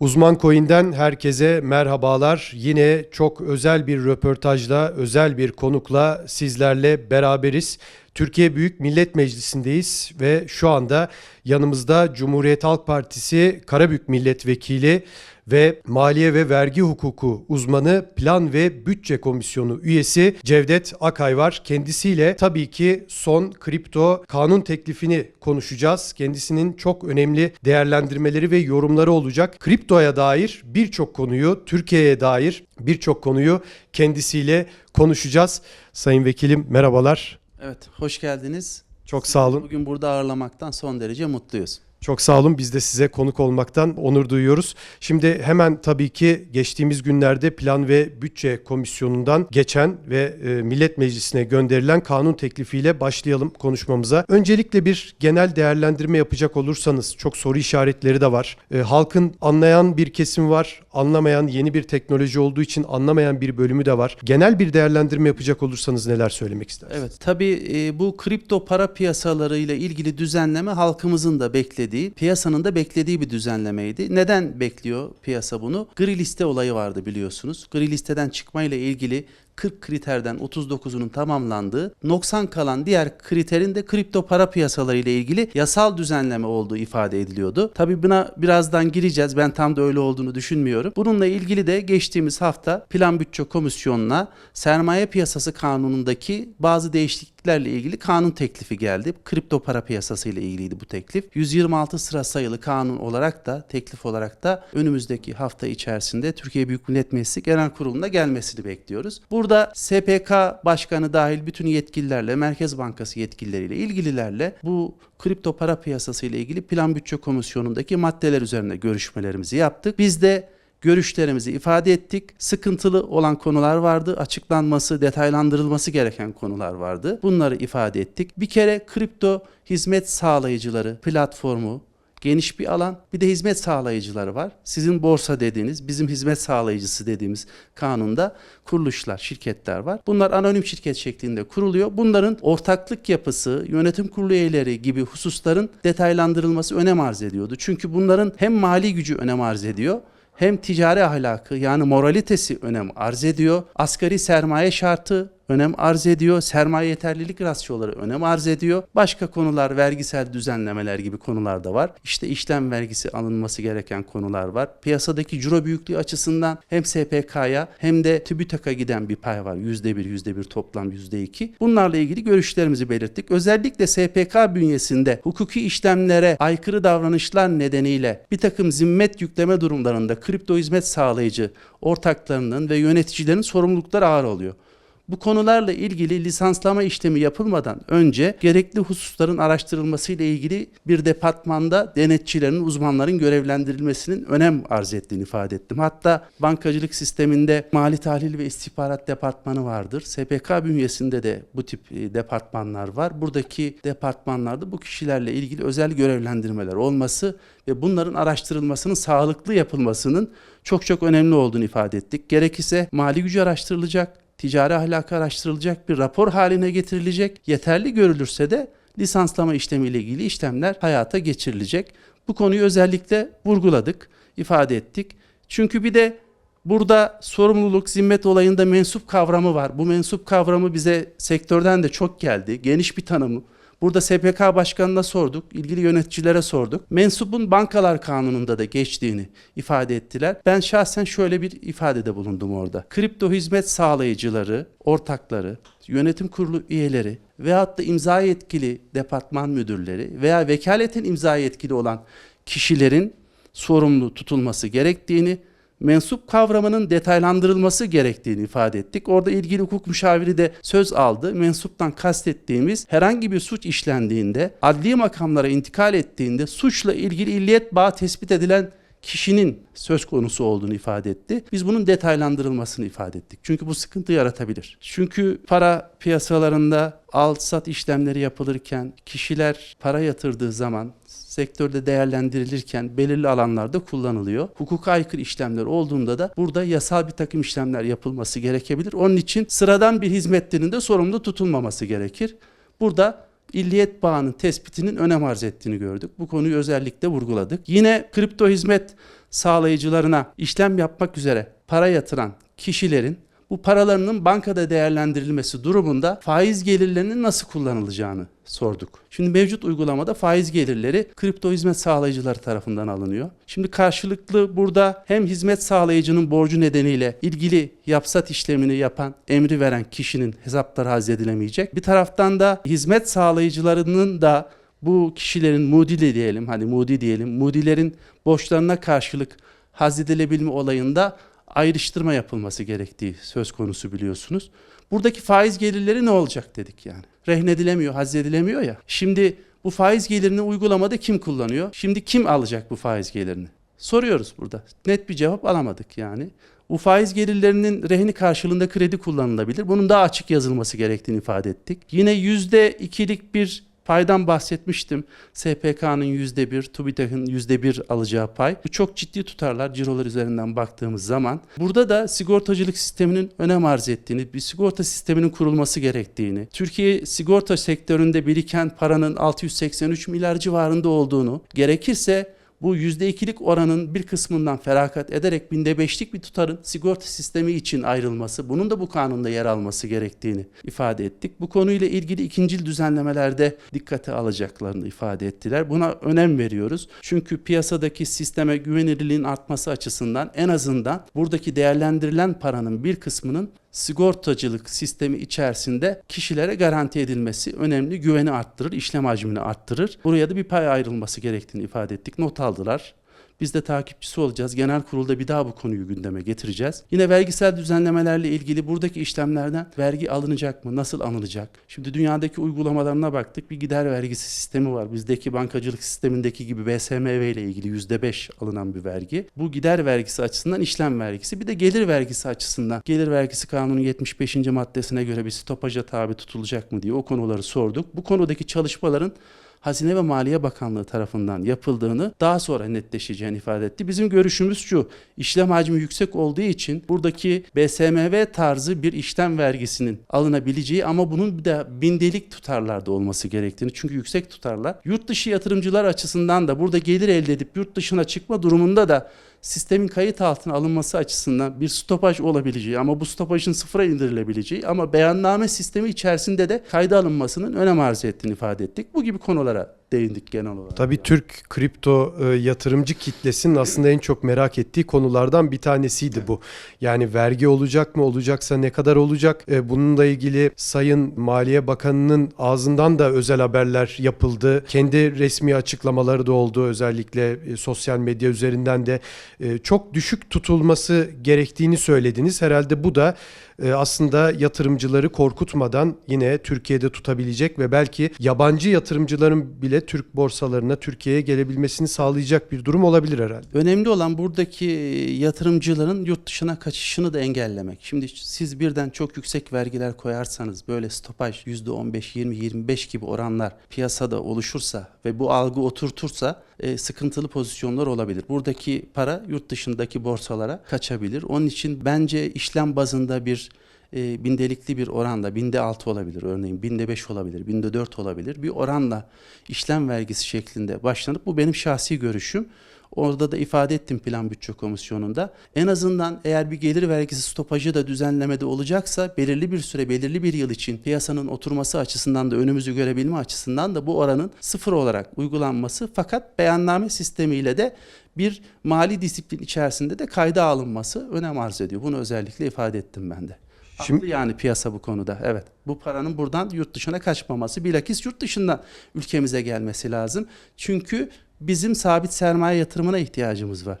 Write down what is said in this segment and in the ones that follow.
Uzman Coin'den herkese merhabalar. Yine çok özel bir röportajla, özel bir konukla sizlerle beraberiz. Türkiye Büyük Millet Meclisi'ndeyiz ve şu anda yanımızda Cumhuriyet Halk Partisi Karabük Milletvekili ve Maliye ve Vergi Hukuku uzmanı Plan ve Bütçe Komisyonu üyesi Cevdet Akay var. Kendisiyle tabii ki son kripto kanun teklifini konuşacağız. Kendisinin çok önemli değerlendirmeleri ve yorumları olacak. Kriptoya dair birçok konuyu, Türkiye'ye dair birçok konuyu kendisiyle konuşacağız. Sayın Vekilim merhabalar. Evet, hoş geldiniz. Çok sağ olun. Bugün burada ağırlamaktan son derece mutluyuz. Çok sağ olun. Biz de size konuk olmaktan onur duyuyoruz. Şimdi hemen tabii ki geçtiğimiz günlerde Plan ve Bütçe Komisyonu'ndan geçen ve e, Millet Meclisi'ne gönderilen kanun teklifiyle başlayalım konuşmamıza. Öncelikle bir genel değerlendirme yapacak olursanız çok soru işaretleri de var. E, halkın anlayan bir kesim var, anlamayan yeni bir teknoloji olduğu için anlamayan bir bölümü de var. Genel bir değerlendirme yapacak olursanız neler söylemek istersiniz? Evet, tabii e, bu kripto para piyasalarıyla ilgili düzenleme halkımızın da beklediği, piyasanın da beklediği bir düzenlemeydi. Neden bekliyor piyasa bunu? Gri liste olayı vardı biliyorsunuz. Gri listeden çıkmayla ilgili 40 kriterden 39'unun tamamlandığı, noksan kalan diğer kriterin de kripto para piyasaları ile ilgili yasal düzenleme olduğu ifade ediliyordu. Tabii buna birazdan gireceğiz. Ben tam da öyle olduğunu düşünmüyorum. Bununla ilgili de geçtiğimiz hafta Plan Bütçe Komisyonu'na sermaye piyasası kanunundaki bazı değişikliklerle ilgili kanun teklifi geldi. Kripto para piyasası ile ilgiliydi bu teklif. 126 sıra sayılı kanun olarak da teklif olarak da önümüzdeki hafta içerisinde Türkiye Büyük Millet Meclisi Genel Kurulu'na gelmesini bekliyoruz. Burada SPK Başkanı dahil bütün yetkililerle, Merkez Bankası yetkilileriyle, ilgililerle bu kripto para piyasası ile ilgili Plan Bütçe Komisyonu'ndaki maddeler üzerine görüşmelerimizi yaptık. Biz de görüşlerimizi ifade ettik. Sıkıntılı olan konular vardı. Açıklanması, detaylandırılması gereken konular vardı. Bunları ifade ettik. Bir kere kripto hizmet sağlayıcıları platformu geniş bir alan. Bir de hizmet sağlayıcıları var. Sizin borsa dediğiniz, bizim hizmet sağlayıcısı dediğimiz kanunda kuruluşlar, şirketler var. Bunlar anonim şirket şeklinde kuruluyor. Bunların ortaklık yapısı, yönetim kurulu üyeleri gibi hususların detaylandırılması önem arz ediyordu. Çünkü bunların hem mali gücü önem arz ediyor hem ticari ahlakı yani moralitesi önem arz ediyor. Asgari sermaye şartı önem arz ediyor. Sermaye yeterlilik rasyoları önem arz ediyor. Başka konular vergisel düzenlemeler gibi konular da var. İşte işlem vergisi alınması gereken konular var. Piyasadaki ciro büyüklüğü açısından hem SPK'ya hem de TÜBİTAK'a giden bir pay var. %1, %1 toplam %2. Bunlarla ilgili görüşlerimizi belirttik. Özellikle SPK bünyesinde hukuki işlemlere aykırı davranışlar nedeniyle bir takım zimmet yükleme durumlarında kripto hizmet sağlayıcı ortaklarının ve yöneticilerin sorumlulukları ağır oluyor. Bu konularla ilgili lisanslama işlemi yapılmadan önce gerekli hususların araştırılması ile ilgili bir departmanda denetçilerin, uzmanların görevlendirilmesinin önem arz ettiğini ifade ettim. Hatta bankacılık sisteminde mali tahlil ve istihbarat departmanı vardır. SPK bünyesinde de bu tip e, departmanlar var. Buradaki departmanlarda bu kişilerle ilgili özel görevlendirmeler olması ve bunların araştırılmasının sağlıklı yapılmasının çok çok önemli olduğunu ifade ettik. Gerekirse mali gücü araştırılacak, ticari ahlakı araştırılacak bir rapor haline getirilecek. Yeterli görülürse de lisanslama işlemiyle ilgili işlemler hayata geçirilecek. Bu konuyu özellikle vurguladık, ifade ettik. Çünkü bir de burada sorumluluk, zimmet olayında mensup kavramı var. Bu mensup kavramı bize sektörden de çok geldi. Geniş bir tanımı. Burada SPK Başkanı'na sorduk, ilgili yöneticilere sorduk. Mensubun bankalar kanununda da geçtiğini ifade ettiler. Ben şahsen şöyle bir ifadede bulundum orada. Kripto hizmet sağlayıcıları, ortakları, yönetim kurulu üyeleri veyahut da imza yetkili departman müdürleri veya vekaletin imza yetkili olan kişilerin sorumlu tutulması gerektiğini mensup kavramının detaylandırılması gerektiğini ifade ettik. Orada ilgili hukuk müşaviri de söz aldı. Mensuptan kastettiğimiz herhangi bir suç işlendiğinde, adli makamlara intikal ettiğinde suçla ilgili illiyet bağı tespit edilen kişinin söz konusu olduğunu ifade etti. Biz bunun detaylandırılmasını ifade ettik. Çünkü bu sıkıntı yaratabilir. Çünkü para piyasalarında al sat işlemleri yapılırken kişiler para yatırdığı zaman sektörde değerlendirilirken belirli alanlarda kullanılıyor. Hukuka aykırı işlemler olduğunda da burada yasal bir takım işlemler yapılması gerekebilir. Onun için sıradan bir hizmetlinin de sorumlu tutulmaması gerekir. Burada illiyet bağının tespitinin önem arz ettiğini gördük. Bu konuyu özellikle vurguladık. Yine kripto hizmet sağlayıcılarına işlem yapmak üzere para yatıran kişilerin bu paralarının bankada değerlendirilmesi durumunda faiz gelirlerinin nasıl kullanılacağını sorduk. Şimdi mevcut uygulamada faiz gelirleri kripto hizmet sağlayıcıları tarafından alınıyor. Şimdi karşılıklı burada hem hizmet sağlayıcının borcu nedeniyle ilgili yapsat işlemini yapan, emri veren kişinin hesapları hazredilemeyecek. Bir taraftan da hizmet sağlayıcılarının da bu kişilerin mudi de diyelim, hani mudi diyelim, mudilerin borçlarına karşılık hazredilebilme olayında ayrıştırma yapılması gerektiği söz konusu biliyorsunuz. Buradaki faiz gelirleri ne olacak dedik yani. Rehnedilemiyor, hazredilemiyor ya. Şimdi bu faiz gelirini uygulamada kim kullanıyor? Şimdi kim alacak bu faiz gelirini? Soruyoruz burada. Net bir cevap alamadık yani. Bu faiz gelirlerinin rehini karşılığında kredi kullanılabilir. Bunun daha açık yazılması gerektiğini ifade ettik. Yine %2'lik bir paydan bahsetmiştim. SPK'nın %1, TÜBİTAK'ın %1 alacağı pay. Bu çok ciddi tutarlar cirolar üzerinden baktığımız zaman. Burada da sigortacılık sisteminin önem arz ettiğini, bir sigorta sisteminin kurulması gerektiğini, Türkiye sigorta sektöründe biriken paranın 683 milyar civarında olduğunu, gerekirse bu %2'lik oranın bir kısmından feragat ederek binde beşlik bir tutarın sigorta sistemi için ayrılması, bunun da bu kanunda yer alması gerektiğini ifade ettik. Bu konuyla ilgili ikincil düzenlemelerde dikkate alacaklarını ifade ettiler. Buna önem veriyoruz. Çünkü piyasadaki sisteme güvenilirliğin artması açısından en azından buradaki değerlendirilen paranın bir kısmının sigortacılık sistemi içerisinde kişilere garanti edilmesi önemli. Güveni arttırır, işlem hacmini arttırır. Buraya da bir pay ayrılması gerektiğini ifade ettik. Not aldılar. Biz de takipçisi olacağız. Genel kurulda bir daha bu konuyu gündeme getireceğiz. Yine vergisel düzenlemelerle ilgili buradaki işlemlerden vergi alınacak mı? Nasıl alınacak? Şimdi dünyadaki uygulamalarına baktık. Bir gider vergisi sistemi var. Bizdeki bankacılık sistemindeki gibi BSMV ile ilgili %5 alınan bir vergi. Bu gider vergisi açısından işlem vergisi. Bir de gelir vergisi açısından. Gelir vergisi kanunun 75. maddesine göre bir stopaja tabi tutulacak mı diye o konuları sorduk. Bu konudaki çalışmaların Hazine ve Maliye Bakanlığı tarafından yapıldığını daha sonra netleşeceğini ifade etti. Bizim görüşümüz şu, işlem hacmi yüksek olduğu için buradaki BSMV tarzı bir işlem vergisinin alınabileceği ama bunun bir de bindelik tutarlarda olması gerektiğini. Çünkü yüksek tutarlar yurt dışı yatırımcılar açısından da burada gelir elde edip yurt dışına çıkma durumunda da sistemin kayıt altına alınması açısından bir stopaj olabileceği ama bu stopajın sıfıra indirilebileceği ama beyanname sistemi içerisinde de kayda alınmasının önem arz ettiğini ifade ettik. Bu gibi konulara değindik genel olarak. Tabii Türk kripto e, yatırımcı kitlesinin aslında en çok merak ettiği konulardan bir tanesiydi bu. Yani vergi olacak mı olacaksa ne kadar olacak? E, bununla ilgili Sayın Maliye Bakanı'nın ağzından da özel haberler yapıldı. Kendi resmi açıklamaları da oldu özellikle e, sosyal medya üzerinden de e, çok düşük tutulması gerektiğini söylediniz. Herhalde bu da e, aslında yatırımcıları korkutmadan yine Türkiye'de tutabilecek ve belki yabancı yatırımcıların bile Türk borsalarına Türkiye'ye gelebilmesini sağlayacak bir durum olabilir herhalde. Önemli olan buradaki yatırımcıların yurt dışına kaçışını da engellemek. Şimdi siz birden çok yüksek vergiler koyarsanız böyle stopaj %15, 20, 25 gibi oranlar piyasada oluşursa ve bu algı oturtursa e, sıkıntılı pozisyonlar olabilir. Buradaki para yurt dışındaki borsalara kaçabilir. Onun için bence işlem bazında bir e, bindelikli bir oranda binde 6 olabilir örneğin binde 5 olabilir binde 4 olabilir bir oranla işlem vergisi şeklinde başlanıp bu benim şahsi görüşüm. Orada da ifade ettim plan bütçe komisyonunda. En azından eğer bir gelir vergisi stopajı da düzenlemede olacaksa belirli bir süre, belirli bir yıl için piyasanın oturması açısından da önümüzü görebilme açısından da bu oranın sıfır olarak uygulanması fakat beyanname sistemiyle de bir mali disiplin içerisinde de kayda alınması önem arz ediyor. Bunu özellikle ifade ettim ben de. Şimdi- Haklı yani piyasa bu konuda. Evet. Bu paranın buradan yurt dışına kaçmaması, bilakis yurt dışından ülkemize gelmesi lazım. Çünkü bizim sabit sermaye yatırımına ihtiyacımız var.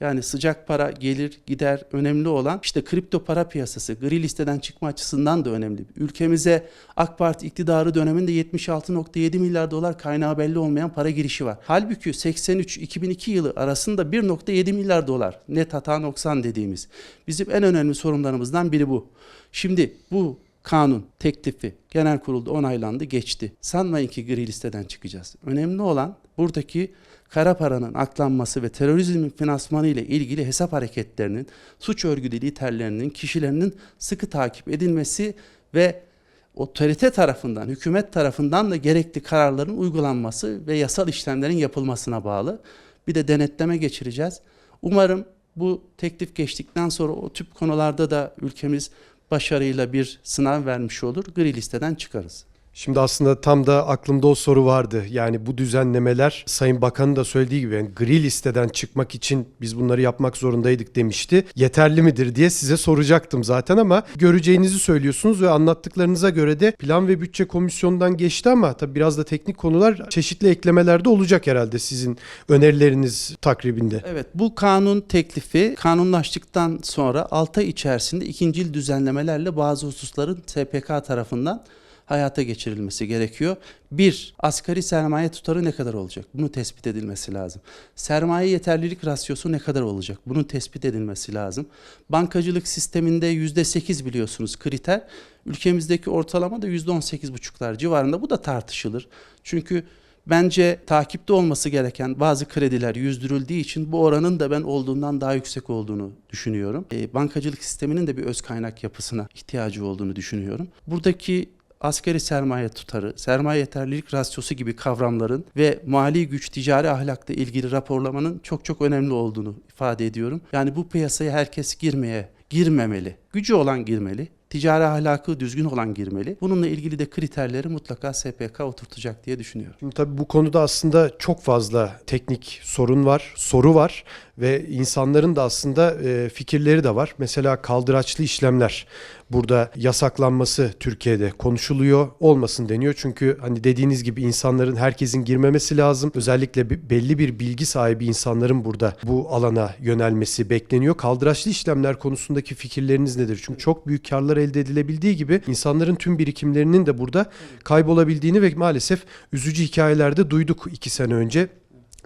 Yani sıcak para gelir gider önemli olan işte kripto para piyasası gri listeden çıkma açısından da önemli. Ülkemize AK Parti iktidarı döneminde 76.7 milyar dolar kaynağı belli olmayan para girişi var. Halbuki 83-2002 yılı arasında 1.7 milyar dolar net hata noksan dediğimiz. Bizim en önemli sorunlarımızdan biri bu. Şimdi bu kanun teklifi genel kurulda onaylandı geçti. Sanmayın ki gri listeden çıkacağız. Önemli olan buradaki kara paranın aklanması ve terörizmin finansmanı ile ilgili hesap hareketlerinin, suç örgütü liderlerinin, kişilerinin sıkı takip edilmesi ve otorite tarafından, hükümet tarafından da gerekli kararların uygulanması ve yasal işlemlerin yapılmasına bağlı. Bir de denetleme geçireceğiz. Umarım bu teklif geçtikten sonra o tip konularda da ülkemiz başarıyla bir sınav vermiş olur. Gri listeden çıkarız. Şimdi aslında tam da aklımda o soru vardı. Yani bu düzenlemeler Sayın Bakan'ın da söylediği gibi yani gri listeden çıkmak için biz bunları yapmak zorundaydık demişti. Yeterli midir diye size soracaktım zaten ama göreceğinizi söylüyorsunuz ve anlattıklarınıza göre de plan ve bütçe komisyonundan geçti ama tabii biraz da teknik konular çeşitli eklemelerde olacak herhalde sizin önerileriniz takribinde. Evet bu kanun teklifi kanunlaştıktan sonra 6 ay içerisinde ikincil düzenlemelerle bazı hususların SPK tarafından hayata geçirilmesi gerekiyor. Bir, asgari sermaye tutarı ne kadar olacak? Bunu tespit edilmesi lazım. Sermaye yeterlilik rasyosu ne kadar olacak? Bunun tespit edilmesi lazım. Bankacılık sisteminde %8 biliyorsunuz kriter. Ülkemizdeki ortalama da %18,5'lar civarında. Bu da tartışılır. Çünkü Bence takipte olması gereken bazı krediler yüzdürüldüğü için bu oranın da ben olduğundan daha yüksek olduğunu düşünüyorum. E, bankacılık sisteminin de bir öz kaynak yapısına ihtiyacı olduğunu düşünüyorum. Buradaki asgari sermaye tutarı, sermaye yeterlilik rasyosu gibi kavramların ve mali güç, ticari ahlakla ilgili raporlamanın çok çok önemli olduğunu ifade ediyorum. Yani bu piyasaya herkes girmeye, girmemeli. Gücü olan girmeli, ticari ahlakı düzgün olan girmeli. Bununla ilgili de kriterleri mutlaka SPK oturtacak diye düşünüyorum. Şimdi tabii bu konuda aslında çok fazla teknik sorun var, soru var ve insanların da aslında e, fikirleri de var. Mesela kaldıraçlı işlemler burada yasaklanması Türkiye'de konuşuluyor. Olmasın deniyor. Çünkü hani dediğiniz gibi insanların herkesin girmemesi lazım. Özellikle belli bir bilgi sahibi insanların burada bu alana yönelmesi bekleniyor. Kaldıraçlı işlemler konusundaki fikirleriniz nedir? Çünkü çok büyük karlar elde edilebildiği gibi insanların tüm birikimlerinin de burada kaybolabildiğini ve maalesef üzücü hikayelerde duyduk iki sene önce.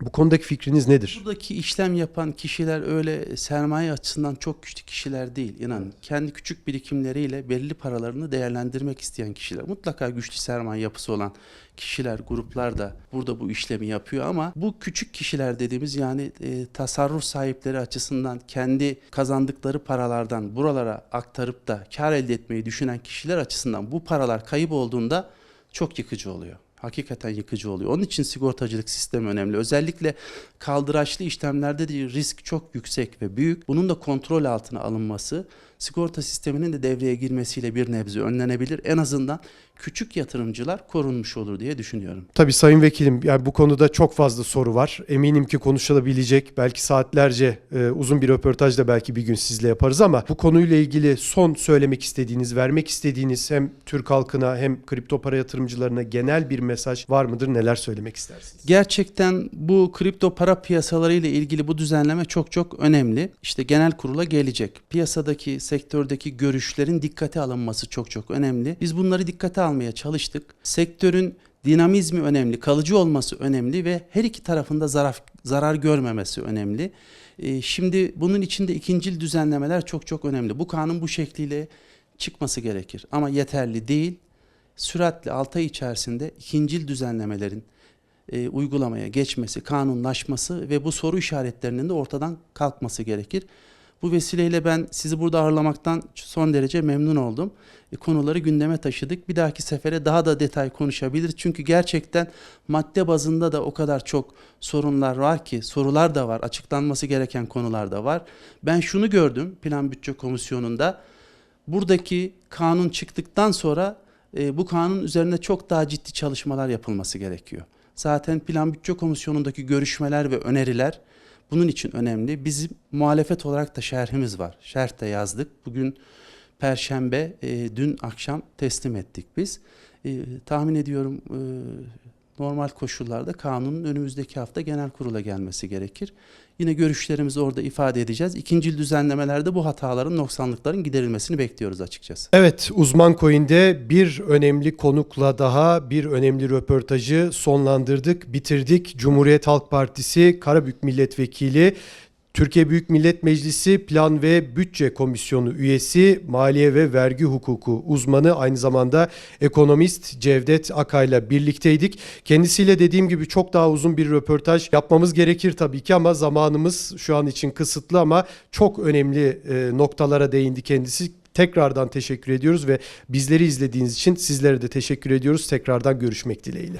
Bu konudaki fikriniz nedir? Buradaki işlem yapan kişiler öyle sermaye açısından çok güçlü kişiler değil. İnanın kendi küçük birikimleriyle belli paralarını değerlendirmek isteyen kişiler. Mutlaka güçlü sermaye yapısı olan kişiler, gruplar da burada bu işlemi yapıyor ama bu küçük kişiler dediğimiz yani e, tasarruf sahipleri açısından kendi kazandıkları paralardan buralara aktarıp da kar elde etmeyi düşünen kişiler açısından bu paralar kayıp olduğunda çok yıkıcı oluyor. Hakikaten yıkıcı oluyor. Onun için sigortacılık sistemi önemli. Özellikle kaldıraçlı işlemlerde de risk çok yüksek ve büyük. Bunun da kontrol altına alınması sigorta sisteminin de devreye girmesiyle bir nebze önlenebilir. En azından küçük yatırımcılar korunmuş olur diye düşünüyorum. Tabii Sayın Vekilim yani bu konuda çok fazla soru var. Eminim ki konuşulabilecek belki saatlerce e, uzun bir röportaj da belki bir gün sizle yaparız ama bu konuyla ilgili son söylemek istediğiniz, vermek istediğiniz hem Türk halkına hem kripto para yatırımcılarına genel bir mesaj var mıdır? Neler söylemek istersiniz? Gerçekten bu kripto para piyasaları ile ilgili bu düzenleme çok çok önemli. İşte genel kurula gelecek. Piyasadaki, sektördeki görüşlerin dikkate alınması çok çok önemli. Biz bunları dikkate almaya çalıştık. Sektörün dinamizmi önemli, kalıcı olması önemli ve her iki tarafında zarar zarar görmemesi önemli. Ee, Şimdi bunun içinde ikincil düzenlemeler çok çok önemli. Bu kanun bu şekliyle çıkması gerekir ama yeterli değil. Süratle 6 ay içerisinde ikincil düzenlemelerin e, uygulamaya geçmesi, kanunlaşması ve bu soru işaretlerinin de ortadan kalkması gerekir. Bu vesileyle ben sizi burada ağırlamaktan son derece memnun oldum. E, konuları gündeme taşıdık. Bir dahaki sefere daha da detay konuşabiliriz. Çünkü gerçekten madde bazında da o kadar çok sorunlar var ki, sorular da var, açıklanması gereken konular da var. Ben şunu gördüm Plan Bütçe Komisyonu'nda. Buradaki kanun çıktıktan sonra e, bu kanun üzerine çok daha ciddi çalışmalar yapılması gerekiyor. Zaten Plan Bütçe Komisyonu'ndaki görüşmeler ve öneriler bunun için önemli. Bizim muhalefet olarak da şerhimiz var. Şerh de yazdık. Bugün Perşembe, e, dün akşam teslim ettik biz. E, tahmin ediyorum e, normal koşullarda kanunun önümüzdeki hafta genel kurula gelmesi gerekir. Yine görüşlerimizi orada ifade edeceğiz. İkincil düzenlemelerde bu hataların, noksanlıkların giderilmesini bekliyoruz açıkçası. Evet, Uzman Coin'de bir önemli konukla daha bir önemli röportajı sonlandırdık, bitirdik. Cumhuriyet Halk Partisi Karabük Milletvekili Türkiye Büyük Millet Meclisi Plan ve Bütçe Komisyonu üyesi, maliye ve vergi hukuku uzmanı, aynı zamanda ekonomist Cevdet Akay'la birlikteydik. Kendisiyle dediğim gibi çok daha uzun bir röportaj yapmamız gerekir tabii ki ama zamanımız şu an için kısıtlı ama çok önemli e, noktalara değindi kendisi. Tekrardan teşekkür ediyoruz ve bizleri izlediğiniz için sizlere de teşekkür ediyoruz. Tekrardan görüşmek dileğiyle.